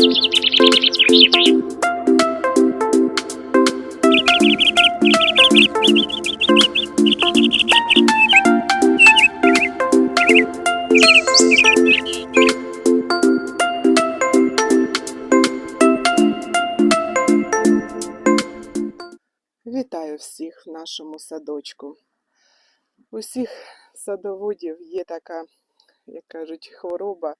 Вітаю всіх в нашому садочку. У всіх садоводів є така, як кажуть, хвороба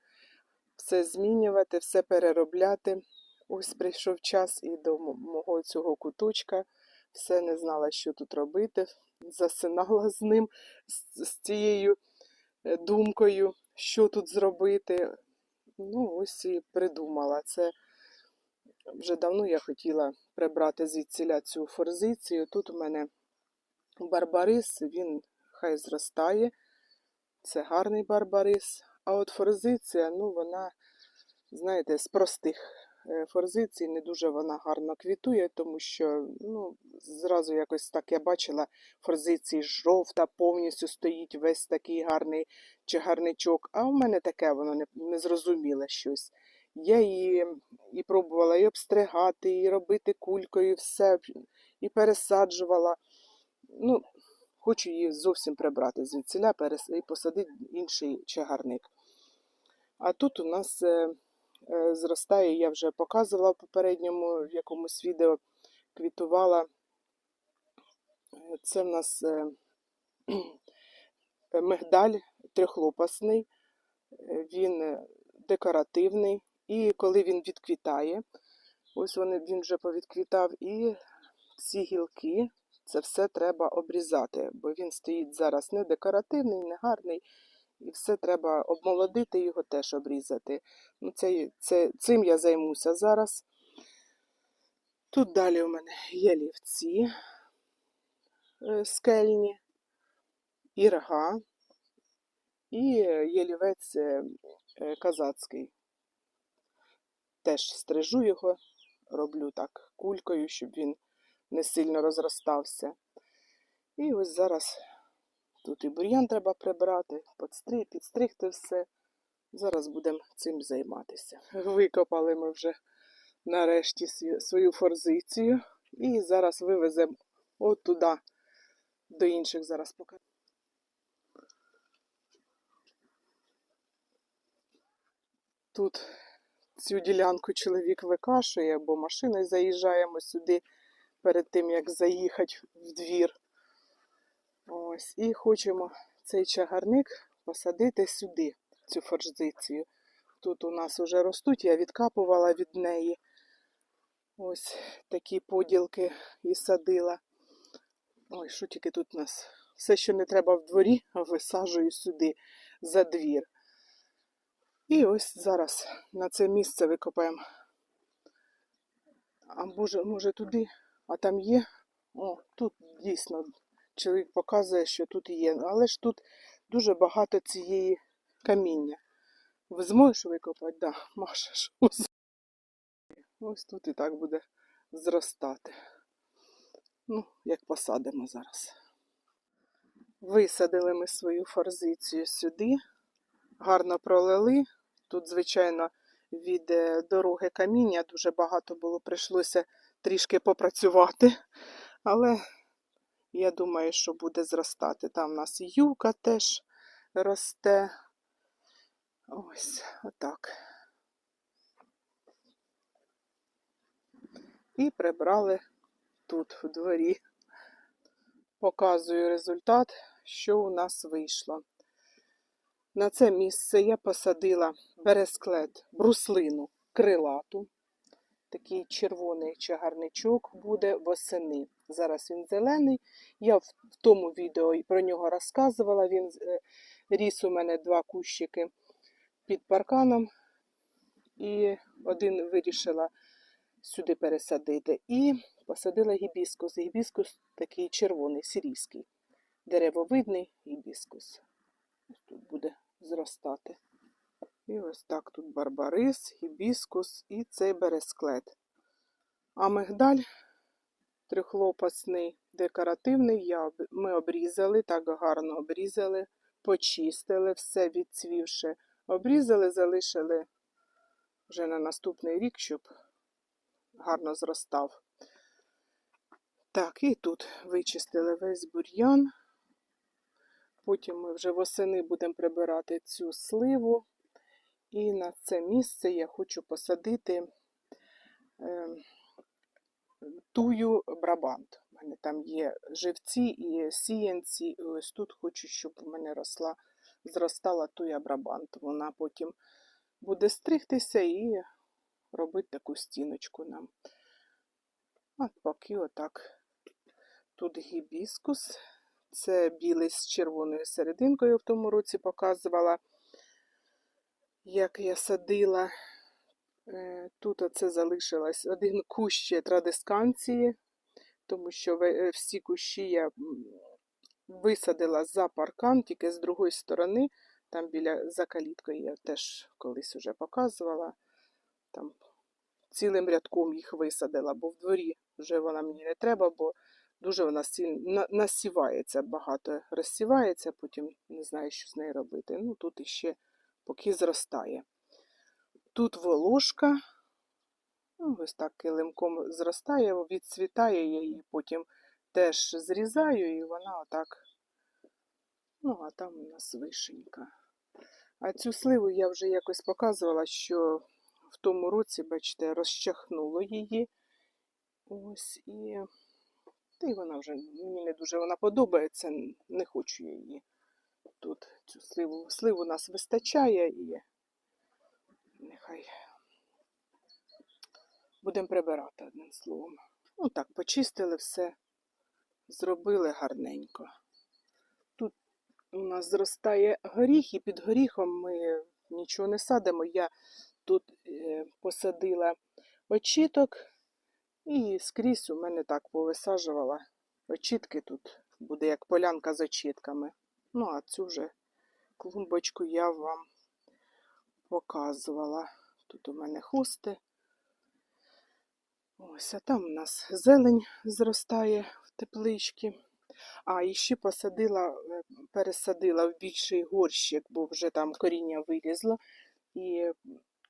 все змінювати, все переробляти. Ось прийшов час і до мого цього куточка. Все не знала, що тут робити. Засинала з ним, з, цією е, думкою, що тут зробити. Ну, ось і придумала. Це вже давно я хотіла прибрати звідсіля цю форзицію. Тут у мене барбарис, він хай зростає. Це гарний барбарис. А от форзиція, ну вона, знаєте, з простих е, форзицій не дуже вона гарно квітує, тому що ну, зразу якось так я бачила форзиції жовта, повністю стоїть весь такий гарний чагарничок. А у мене таке воно не, незрозуміле щось. Я її і пробувала і обстригати, і робити кулькою, і все, і пересаджувала. Ну, хочу її зовсім прибрати звідсіля і посадити інший чагарник. А тут у нас е, е, зростає, я вже показувала в попередньому якомусь відео, квітувала. Це в нас е, мигдаль трьохлопасний, він декоративний. І коли він відквітає, ось вони, він вже повідквітав, і ці гілки, це все треба обрізати, бо він стоїть зараз не декоративний, не гарний, і все треба обмолодити, його теж обрізати. Ну, це, це, цим я займуся зараз. Тут далі у мене ялівці е, скельні, ірга і е, ялівець е, е, казацький. Теж стрижу його, роблю так кулькою, щоб він не сильно розростався. І ось зараз тут і бур'ян треба прибрати, підстри- підстригти все. Зараз будемо цим займатися. Викопали ми вже нарешті свою форзицію. І зараз вивеземо от туди, до інших зараз покажу. Тут цю ділянку чоловік викашує, бо машиною заїжджаємо сюди перед тим, як заїхати в двір. Ось, і хочемо цей чагарник посадити сюди, цю форзицію. Тут у нас вже ростуть, я відкапувала від неї. Ось такі поділки і садила. Ой, що тільки тут у нас? Все, що не треба в дворі, висаджую сюди за двір. І ось зараз на це місце викопаємо. А може, може туди, а там є. О, тут дійсно чоловік показує, що тут є. Але ж тут дуже багато цієї каміння. Ви зможеш викопати? Да. Ось. ось тут і так буде зростати. Ну, як посадимо зараз. Висадили ми свою форзицію сюди, гарно пролили. Тут, звичайно, від е, дороги каміння дуже багато було, прийшлося трішки попрацювати, але я думаю, що буде зростати. Там у нас юка теж росте. Ось, отак. І прибрали тут в дворі. Показую результат, що у нас вийшло. На це місце я посадила бересклет, бруслину крилату. Такий червоний чагарничок буде восени. Зараз він зелений. Я в тому відео про нього розказувала. Він е, ріс у мене два кущики під парканом. І один вирішила сюди пересадити. І посадила гібіскус. Гібіскус такий червоний, сирійський. Деревовидний гібіскус. Ось тут буде зростати. І ось так тут барбарис, гібіскус і цей бересклет. А мигдаль трьохлопасний, декоративний, я, ми обрізали, так гарно обрізали, почистили все відцвівши. Обрізали, залишили вже на наступний рік, щоб гарно зростав. Так, і тут вичистили весь бур'ян. Потім ми вже восени будемо прибирати цю сливу. І на це місце я хочу посадити е, тую брабант. У мене там є живці і сіянці. І ось тут хочу, щоб у мене росла, зростала туя брабант. Вона потім буде стригтися і робити таку стіночку нам. От поки отак. Тут гібіскус. Це білий з червоною серединкою в тому році показувала, як я садила. Е, Тут оце залишилось один кущ традисканції, тому що е, всі кущі я висадила за паркан, тільки з другої сторони, там біля за каліткою я теж колись уже показувала. Там цілим рядком їх висадила, бо в дворі вже вона мені не треба, бо дуже вона насівається, багато розсівається, потім не знаю, що з нею робити. Ну тут іще поки зростає. Тут волошка, ну, ось так килимком зростає, відцвітає, її потім теж зрізаю, і вона отак. Ну, а там у нас вишенька. А цю сливу я вже якось показувала, що в тому році, бачите, розчахнуло її. Ось і. Та й вона вже мені не дуже вона подобається, не хочу я її. Тут цю сливу. Сливу нас вистачає і нехай будемо прибирати одним словом. Ну так, почистили все, зробили гарненько. Тут у нас зростає горіх, і під горіхом ми нічого не садимо. Я тут е, посадила очіток і скрізь у мене так повисаджувала. Очітки тут буде як полянка з очітками. Ну, а цю вже клумбочку я вам показувала. Тут у мене хусти. Ось, а там у нас зелень зростає в тепличці. А, і ще посадила, е, пересадила в більший горщик, бо вже там коріння вилізло. І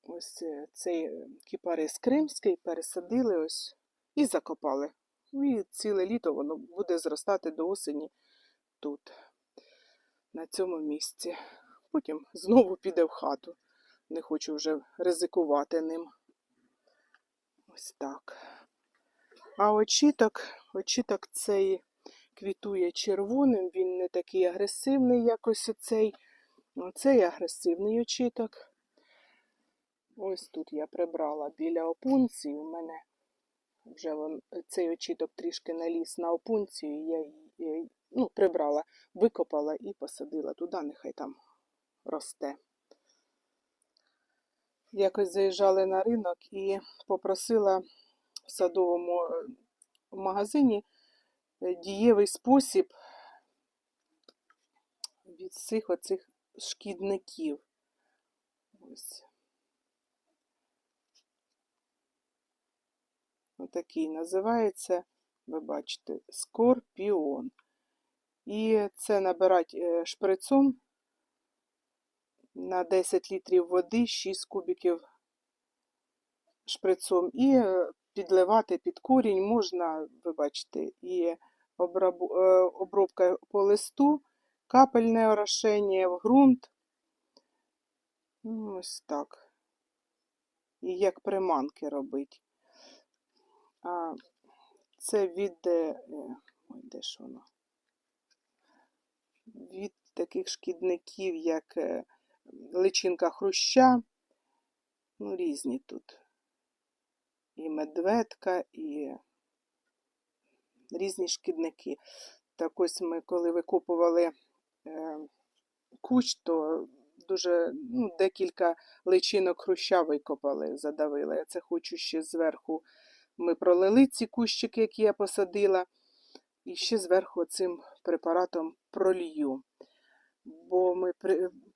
ось е, цей кіпарис кримський пересадили ось і закопали. І ціле літо воно буде зростати до осені тут, на цьому місці. Потім знову піде в хату. Не хочу вже ризикувати ним. Ось так. А очіток, очіток цей квітує червоним, він не такий агресивний, як ось оцей. Оцей агресивний очіток. Ось тут я прибрала біля опунції. У мене вже цей очіток трішки наліз на опунцію. Я ну, прибрала, викопала і посадила туди, нехай там росте. Якось заїжджали на ринок і попросила в садовому е, магазині е, дієвий спосіб від цих оцих шкідників. Ось. Отакий називається, ви бачите, скорпіон. І це набирати е, шприцом на 10 літрів води, 6 кубиків шприцом і е, підливати під корінь можна, ви бачите, і е, обробка по листу, капельне орошення в ґрунт. Ну, Ось так. І як приманки робить. А це від, ой, де ж воно? Від таких шкідників, як е, личинка хруща. Ну, різні тут. І медведка, і різні шкідники. Так ось ми, коли викопували е, кущ, то дуже ну, декілька личинок хруща викопали, задавили. Я це хочу ще зверху. Ми пролили ці кущики, які я посадила, і ще зверху цим препаратом пролью. Бо ми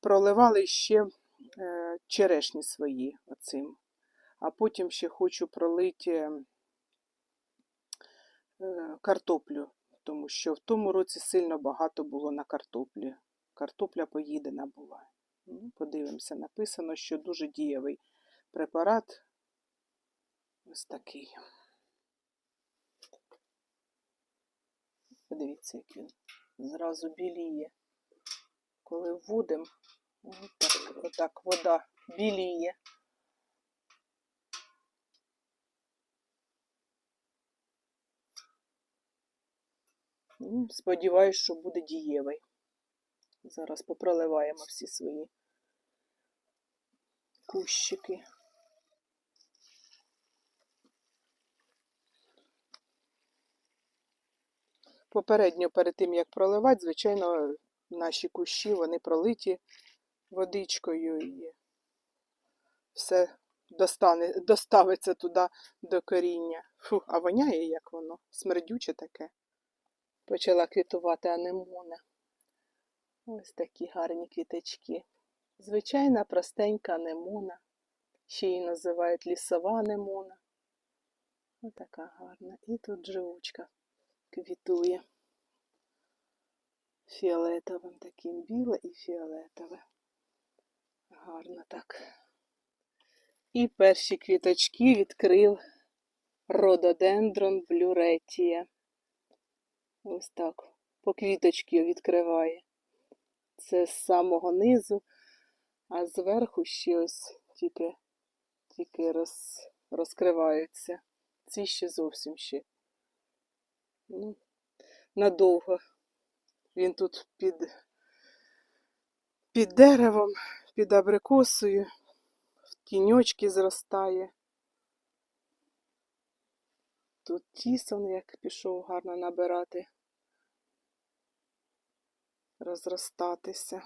проливали ще е, черешні свої оцим. А потім ще хочу пролити е, картоплю, тому що в тому році сильно багато було на картоплі. Картопля поїдена була. Ну, подивимося, написано, що дуже дієвий препарат. Ось такий. Подивіться, як він зразу біліє. Коли вводимо, отак, отак вода біліє. Ну, Сподіваюсь, що буде дієвий. Зараз попроливаємо всі свої кущики. Попередньо перед тим, як проливати, звичайно, наші кущі вони пролиті водичкою і все достане, доставиться туди до коріння. Фу, а воняє як воно, смердюче таке. Почала квітувати анемона. Ось такі гарні квіточки. Звичайна простенька анемона. Ще її називають лісова анемона. Ось така гарна. І тут живучка квітує. Фіолетовим таким біле і фіолетове. Гарно так. І перші квіточки відкрив рододендрон блюретія. Ось так. По квіточки відкриває. Це з самого низу, а зверху ще ось тільки, тільки роз, розкриваються. Ці ще зовсім ще. Ну, надовго. Він тут під, під деревом, під абрикосою, в тіньочки зростає. Тут тісон, як пішов гарно набирати, розростатися.